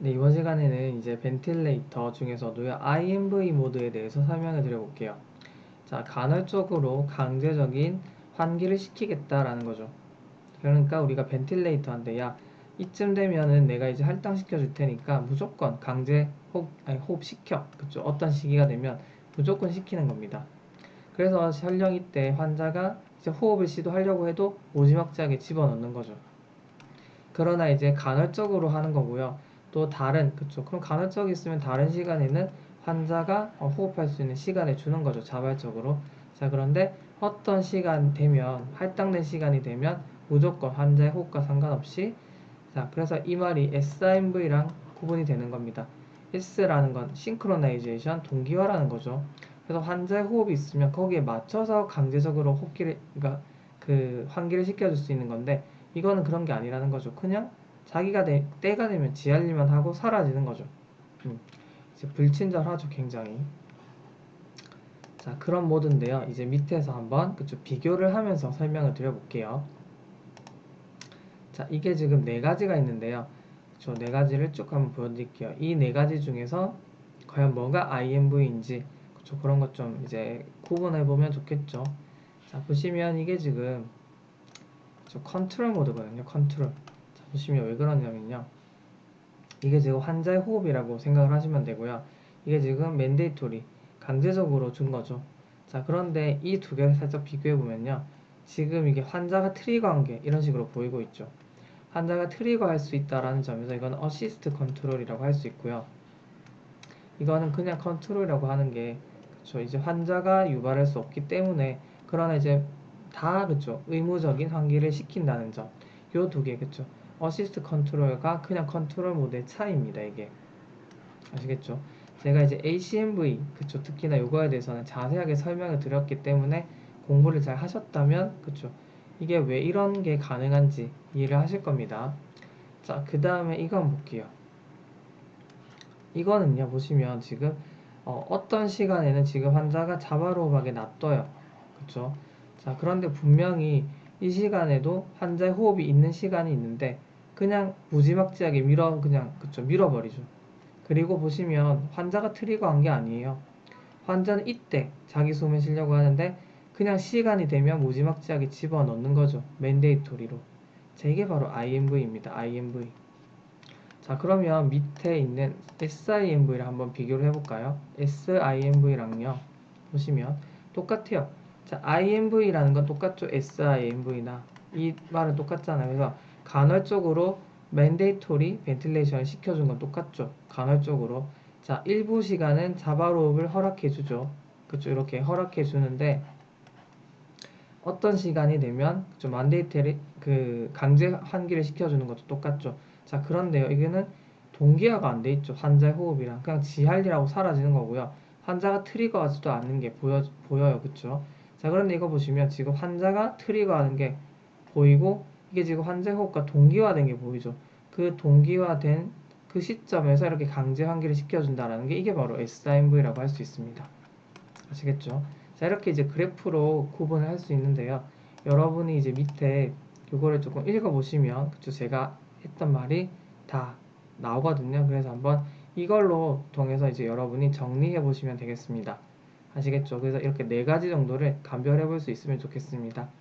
네, 이번 시간에는 이제 벤틸레이터 중에서도요, IMV 모드에 대해서 설명해 드려 볼게요. 자, 간헐적으로 강제적인 환기를 시키겠다라는 거죠. 그러니까 우리가 벤틸레이터한테 야, 이쯤 되면은 내가 이제 할당시켜 줄 테니까 무조건 강제 호흡, 아니, 호흡 시켜. 그쵸? 어떤 시기가 되면 무조건 시키는 겁니다. 그래서 설령 이 때 환자가 이제 호흡을 시도하려고 해도 오지막지하게 집어넣는 거죠. 그러나 이제 간헐적으로 하는 거고요. 또 다른 그쵸. 그럼 간헐적 있으면 다른 시간에는 환자가 어, 호흡할 수 있는 시간을 주는 거죠 자발적으로. 자 그런데 어떤 시간 되면 할당된 시간이 되면 무조건 환자의 호흡과 상관없이 자 그래서 이 말이 SIMV랑 구분이 되는 겁니다. S라는 건 싱크로나이제이션 동기화라는 거죠. 그래서 환자의 호흡이 있으면 거기에 맞춰서 강제적으로 호흡기를 그러니까 그 환기를 시켜줄 수 있는 건데 이거는 그런 게 아니라는 거죠. 그냥 자기가 내, 때가 되면 지할 일만 하고 사라지는 거죠. 음, 이제 불친절하죠, 굉장히. 자, 그런 모드인데요. 이제 밑에서 한번 그쵸, 비교를 하면서 설명을 드려볼게요. 자, 이게 지금 네 가지가 있는데요. 저 네 가지를 쭉 한번 보여드릴게요. 이 네 가지 중에서 과연 뭐가 IMV인지 그쵸, 그런 것 좀 이제 구분해 보면 좋겠죠. 자, 보시면 이게 지금 저 컨트롤 모드거든요. 컨트롤. 보시면 왜 그러냐면요. 이게 지금 환자의 호흡이라고 생각을 하시면 되고요. 이게 지금 맨데이토리, 강제적으로 준 거죠. 자, 그런데 이 두 개를 살짝 비교해 보면요. 지금 이게 환자가 트리거한 게 이런 식으로 보이고 있죠. 환자가 트리거할 수 있다라는 점에서 이건 어시스트 컨트롤이라고 할 수 있고요. 이거는 그냥 컨트롤이라고 하는 게 그렇죠. 이제 환자가 유발할 수 없기 때문에 그러나 이제 다 그렇죠. 의무적인 환기를 시킨다는 점. 요 두 개 그렇죠. 어시스트 컨트롤과 그냥 컨트롤 모드의 차이입니다. 이게 아시겠죠? 제가 이제 ACMV 그쵸 특히나 요거에 대해서는 자세하게 설명을 드렸기 때문에 공부를 잘 하셨다면 그쵸 이게 왜 이런 게 가능한지 이해를 하실 겁니다. 자, 그 다음에 한번 볼게요. 이거는요, 보시면 지금 어, 떤 시간에는 지금 환자가 자발호흡하게 놔둬요. 그쵸? 자, 그런데 분명히 이 시간에도 환자의 호흡이 있는 시간이 있는데 그냥 무지막지하게 밀어 그냥 그쵸 밀어버리죠. 그리고 보시면 환자가 트리거한 게 아니에요. 환자는 이때 자기 숨을 쉬려고 하는데 그냥 시간이 되면 무지막지하게 집어넣는 거죠. 맨데이토리로. 자, 이게 바로 IMV입니다. IMV. 자, 그러면 밑에 있는 SIMV를 한번 비교를 해볼까요? SIMV랑요. 보시면 똑같아요. 자, IMV라는 건 똑같죠. SIMV나. 이 말은 똑같잖아요. 그래서 간헐적으로 맨데이토리 벤틸레이션을 시켜준 건 똑같죠. 간헐적으로. 자, 일부 시간은 자발호흡을 허락해주죠. 그쵸. 이렇게 허락해주는데, 어떤 시간이 되면, 좀 만데이터리, 그, 강제 환기를 시켜주는 것도 똑같죠. 자, 그런데요. 이게는 동기화가 안 돼 있죠. 환자의 호흡이랑. 그냥 지할리라고 사라지는 거고요. 환자가 트리거하지도 않는 게 보여, 보여요. 그쵸. 자, 그런데 이거 보시면 지금 환자가 트리거하는 게 보이고, 이게 지금 환자 호흡과 동기화된 게 보이죠. 그 동기화된 그 시점에서 이렇게 강제 환기를 시켜준다라는 게 이게 바로 SIMV라고 할 수 있습니다. 아시겠죠? 자, 이렇게 이제 그래프로 구분을 할 수 있는데요. 여러분이 이제 밑에 이거를 조금 읽어보시면, 그쵸? 제가 했던 말이 다 나오거든요. 그래서 한번 이걸로 통해서 이제 여러분이 정리해 보시면 되겠습니다. 아시겠죠? 그래서 이렇게 네 가지 정도를 감별해 볼 수 있으면 좋겠습니다.